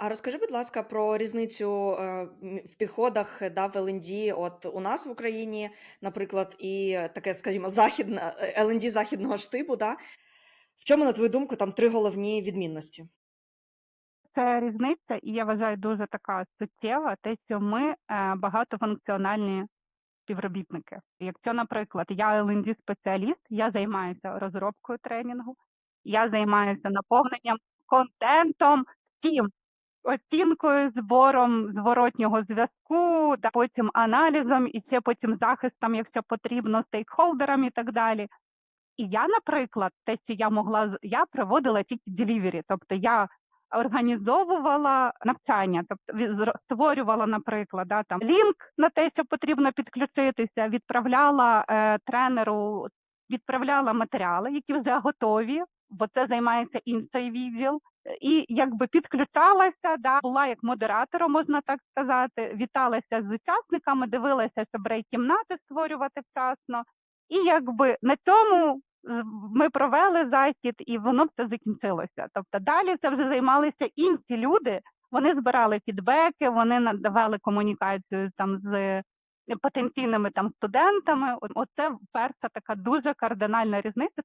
А розкажи, будь ласка, про різницю, е, в підходах, е, да, в L&D от у нас в Україні, наприклад, і таке, скажімо, західне L&D західного ж типу, да? В чому, на твою думку, там 3 головні відмінності? Це різниця, і я вважаю дуже така суттєва, те, що ми е, багатофункціональні співробітники. Якщо, наприклад, я L&D спеціаліст, я займаюся розробкою тренінгу, я займаюся наповненням контентом, всім, оцінкою, збором зворотнього зв'язку, та потім аналізом і ще потім захистом, якщо потрібно, стейкхолдерам і так далі. І я, наприклад, те, що я могла я проводила тільки delivery, тобто я організовувала навчання, тобто створювала, наприклад, да, там лінк на те, що потрібно підключитися, відправляла е, тренеру, відправляла матеріали, які вже готові, бо це займається інший відділ. І якби підключалася, да, була як модератором, можна так сказати, віталася з учасниками, дивилася, щоб рей-кімнати створювати вчасно. І якби на цьому ми провели захід, і воно все закінчилося. Тобто далі це вже займалися інші люди. Вони збирали фідбеки, вони надавали комунікацію там з потенційними там студентами. Оце перша така дуже кардинальна різниця.